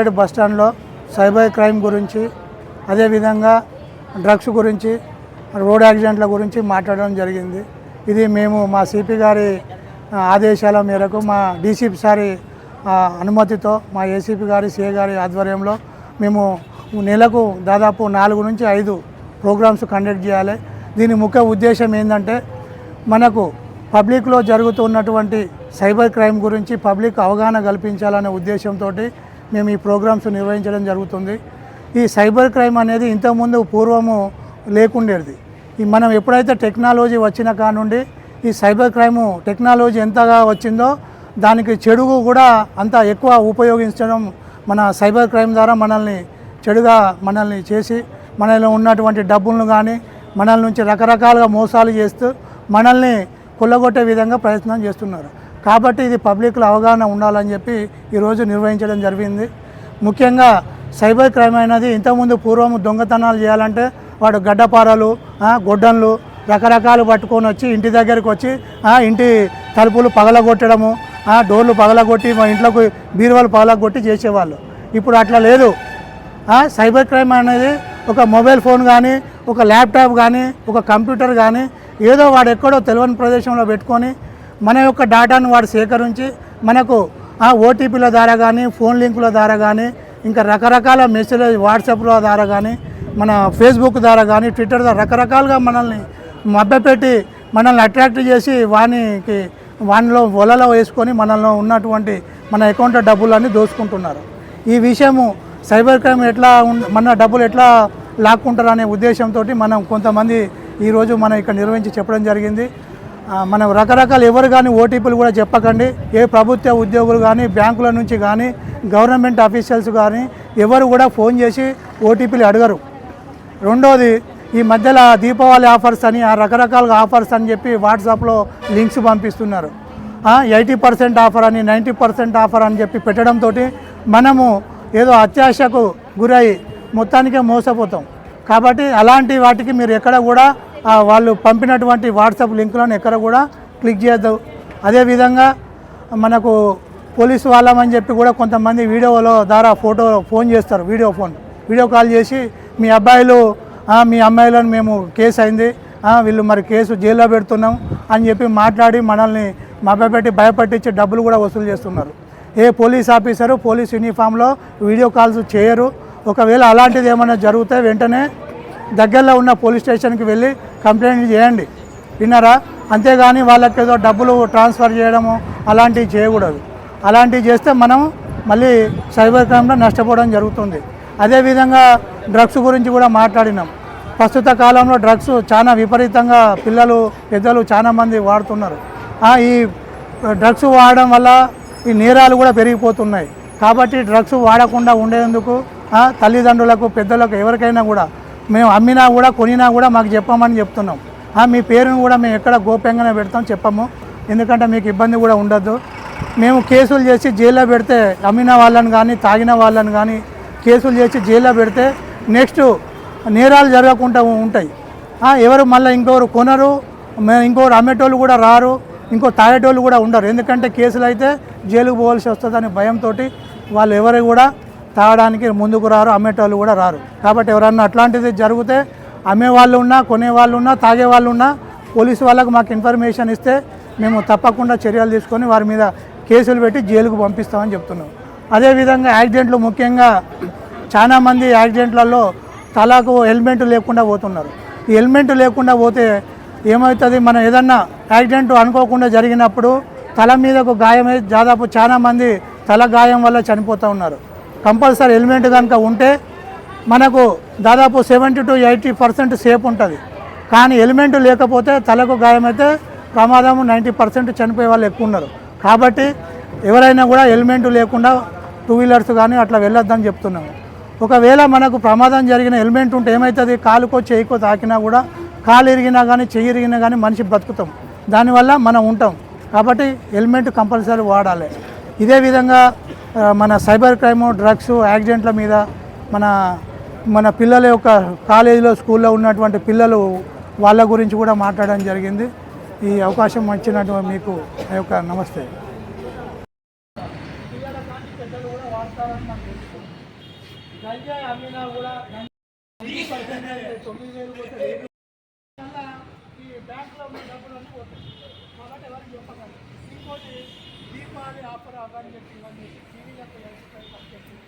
Kothapeta bus స్టాండ్లో cyber crime గురించి అదేవిధంగా డ్రగ్స్ గురించి రోడ్ యాక్సిడెంట్ల గురించి మాట్లాడడం జరిగింది. ఇది మేము మా సిపి గారి ఆదేశాల మేరకు మా డీసీపీ సారి అనుమతితో మా ఏసీపీ గారి సిఏ గారి ఆధ్వర్యంలో మేము నెలకు దాదాపు నాలుగు నుంచి ఐదు ప్రోగ్రామ్స్ కండక్ట్ చేయాలి. దీని ముఖ్య ఉద్దేశం ఏంటంటే మనకు పబ్లిక్లో జరుగుతున్నటువంటి సైబర్ క్రైమ్ గురించి పబ్లిక్ అవగాహన కల్పించాలనే ఉద్దేశంతో మేము ఈ ప్రోగ్రామ్స్ నిర్వహించడం జరుగుతుంది. ఈ సైబర్ క్రైమ్ అనేది ఇంతకుముందు పూర్వము లేకుండేది. ఈ మనం ఎప్పుడైతే టెక్నాలజీ వచ్చిన కానుండి ఈ సైబర్ క్రైము టెక్నాలజీ ఎంతగా వచ్చిందో దానికి చెడు కూడా అంత ఎక్కువ ఉపయోగించడం మన సైబర్ క్రైమ్ ద్వారా మనల్ని చెడుగా మనల్ని చేసి మనలో ఉన్నటువంటి డబ్బులను కానీ మనల్ నుంచి రకరకాలుగా మోసాలు చేస్తూ మనల్ని కొల్లగొట్టే విధంగా ప్రయత్నం చేస్తున్నారు. కాబట్టి ఇది పబ్లిక్లో అవగాహన ఉండాలని చెప్పి ఈరోజు నిర్వహించడం జరిగింది. ముఖ్యంగా సైబర్ క్రైమ్ అనేది ఇంతకుముందు పూర్వం దొంగతనాలు చేయాలంటే వాడు గడ్డపారలు గొడ్డన్లు రకరకాలు పట్టుకొని వచ్చి ఇంటి దగ్గరికి వచ్చి ఇంటి తలుపులు పగలగొట్టడము డోర్లు పగలగొట్టి మా ఇంట్లోకి బీరువాలు పగలగొట్టి చేసేవాళ్ళు. ఇప్పుడు అట్లా లేదు. సైబర్ క్రైమ్ అనేది ఒక మొబైల్ ఫోన్ కానీ ఒక ల్యాప్టాప్ కానీ ఒక కంప్యూటర్ కానీ ఏదో వాడు ఎక్కడో తెలియని ప్రదేశంలో పెట్టుకొని మన యొక్క డేటాను వాడు సేకరించి మనకు ఆ ఓటీపీల ద్వారా కానీ ఫోన్ లింకుల ద్వారా కానీ ఇంకా రకరకాల మెసేజ్ వాట్సాప్ల ద్వారా కానీ మన ఫేస్బుక్ ద్వారా కానీ ట్విట్టర్ ద్వారా రకరకాలుగా మనల్ని మభ్యపెట్టి మనల్ని అట్రాక్ట్ చేసి వానికి వానిలో వలలో వేసుకొని మనలో ఉన్నటువంటి మన అకౌంట్లో డబ్బులన్నీ దోచుకుంటున్నారు. ఈ విషయము సైబర్ క్రైమ్ ఎట్లా మన డబ్బులు ఎట్లా లాక్కుంటారు అనే ఉద్దేశంతో మనం కొంతమంది ఈరోజు మనం ఇక్కడ నిర్వహించి చెప్పడం జరిగింది. మనం రకరకాల ఎవరు కానీ ఓటీపీలు కూడా చెప్పకండి. ఏ ప్రభుత్వ ఉద్యోగులు కానీ బ్యాంకుల నుంచి కానీ గవర్నమెంట్ ఆఫీషియల్స్ కానీ ఎవరు కూడా ఫోన్ చేసి ఓటీపీలు అడగరు. రెండోది ఈ మధ్యలో దీపావళి ఆఫర్స్ అని ఆ రకరకాల ఆఫర్స్ అని చెప్పి వాట్సాప్లో లింక్స్ పంపిస్తున్నారు. ఎయిటీ పర్సెంట్ ఆఫర్ అని నైంటీ పర్సెంట్ ఆఫర్ అని చెప్పి పెట్టడంతో మనము ఏదో అత్యాశకు గురై మొత్తానికే మోసపోతాం. కాబట్టి అలాంటి వాటికి మీరు ఎక్కడ కూడా వాళ్ళు పంపినటువంటి వాట్సాప్ లింకులను ఎక్కడ కూడా క్లిక్ చేయొద్దు. అదేవిధంగా మనకు పోలీసు వాళ్ళమని చెప్పి కూడా కొంతమంది వీడియోలో ద్వారా ఫోటో ఫోన్ చేస్తారు వీడియో ఫోన్. వీడియో కాల్ చేసి మీ అబ్బాయిలు మీ అమ్మాయిలను మేము కేసు అయింది వీళ్ళు మరి కేసు జైల్లో పెడుతున్నాం అని చెప్పి మాట్లాడి మనల్ని మభ్యపెట్టి భయపట్టించి డబ్బులు కూడా వసూలు చేస్తున్నారు. ఏ పోలీస్ ఆఫీసరు పోలీస్ యూనిఫామ్లో వీడియో కాల్స్ చేయరు. ఒకవేళ అలాంటిది ఏమైనా జరిగితే వెంటనే దగ్గరలో ఉన్న పోలీస్ స్టేషన్కి వెళ్ళి కంప్లైంట్ చేయండి. విన్నారా? అంతేగాని వాళ్ళకి ఏదో డబ్బులు ట్రాన్స్ఫర్ చేయడము అలాంటివి చేయకూడదు. అలాంటివి చేస్తే మనం మళ్ళీ సైబర్ క్రైమ్లో నష్టపోవడం జరుగుతుంది. అదేవిధంగా డ్రగ్స్ గురించి కూడా మాట్లాడినాం. ప్రస్తుత కాలంలో డ్రగ్స్ చాలా విపరీతంగా పిల్లలు పెద్దలు చాలామంది వాడుతున్నారు. ఈ డ్రగ్స్ వాడడం వల్ల ఈ నేరాలు కూడా పెరిగిపోతున్నాయి. కాబట్టి డ్రగ్స్ వాడకుండా ఉండేందుకు తల్లిదండ్రులకు పెద్దలకు ఎవరికైనా కూడా మేము అమ్మినా కూడా కొనినా కూడా మాకు చెప్పమని చెప్తున్నాం. మీ పేరును కూడా మేము ఎక్కడ గోప్యంగానే పెడతాం చెప్పము. ఎందుకంటే మీకు ఇబ్బంది కూడా ఉండద్దు మేము కేసులు చేసి జైల్లో పెడితే అమ్మిన వాళ్ళని కానీ తాగిన వాళ్ళని కానీ కేసులు చేసి జైల్లో పెడితే నెక్స్ట్ నేరాలు జరగకుండా ఉంటాయి. ఎవరు మళ్ళీ ఇంకొకరు కొనరు. ఇంకొకరు అమ్మేటోళ్ళు కూడా రారు. ఇంకో తాగేటోళ్ళు కూడా ఉండరు. ఎందుకంటే కేసులు అయితే జైలుకు పోవాల్సి వస్తుందని భయంతో వాళ్ళు ఎవరు కూడా తాగడానికి ముందుకు రారు అమ్మేటోళ్ళు కూడా రారు. కాబట్టి ఎవరన్నా అట్లాంటిది జరిగితే అమ్మే వాళ్ళు ఉన్నా కొనే వాళ్ళు ఉన్నా తాగే వాళ్ళు ఉన్నా పోలీసు వాళ్ళకు మాకు ఇన్ఫర్మేషన్ ఇస్తే మేము తప్పకుండా చర్యలు తీసుకొని వారి మీద కేసులు పెట్టి జైలుకు పంపిస్తామని చెప్తున్నాం. అదేవిధంగా యాక్సిడెంట్లు ముఖ్యంగా చాలామంది యాక్సిడెంట్లలో తలకు హెల్మెట్ లేకుండా పోతున్నారు. ఈ హెల్మెట్ లేకుండా పోతే ఏమవుతుంది? మనం ఏదన్నా యాక్సిడెంట్ అనుకోకుండా జరిగినప్పుడు తల మీద ఒక గాయమై దాదాపు చాలామంది తల గాయం వల్ల చనిపోతూ ఉన్నారు. కంపల్సరీ హెల్మెట్ కనుక ఉంటే మనకు దాదాపు seventy to eighty percent safe ఉంటుంది. కానీ హెల్మెట్ లేకపోతే తలకు గాయమైతే ప్రమాదం నైంటీ పర్సెంట్ చనిపోయే వాళ్ళు ఎక్కువ ఉన్నారు. కాబట్టి ఎవరైనా కూడా హెల్మెట్ లేకుండా టూ వీలర్స్ కానీ అట్లా వెళ్ళొద్దని చెప్తున్నాము. ఒకవేళ మనకు ప్రమాదం జరిగిన హెల్మెట్ ఉంటే ఏమవుతుంది కాలుకో చేయికో తాకినా కూడా కాలు ఇరిగినా కానీ చెయ్యి ఇరిగినా కానీ మనిషి బ్రతుకుతాం. దానివల్ల మనం ఉంటాం. కాబట్టి హెల్మెట్ కంపల్సరీ వాడాలి. ఇదే విధంగా మన సైబర్ క్రైమ్ డ్రగ్స్ యాక్సిడెంట్ల మీద మన మన పిల్లల యొక్క కాలేజీలో స్కూల్లో ఉన్నటువంటి పిల్లలు వాళ్ళ గురించి కూడా మాట్లాడడం జరిగింది. ఈ అవకాశం ఇచ్చినటువంటి మీకు ఆ యొక్క నమస్తే. పెద్దలు కూడా వాడతారని మనకు తెలుసు ఈ బ్యాంకులో ఉన్న డబ్బులన్నీ పోతాయి. కాబట్టి ఎవరికి చెప్పగలరు ఇంకోటి దీపావళి ఆఫర్ అవని చెప్పి ఇవన్నీ టీవీలకు చెప్పి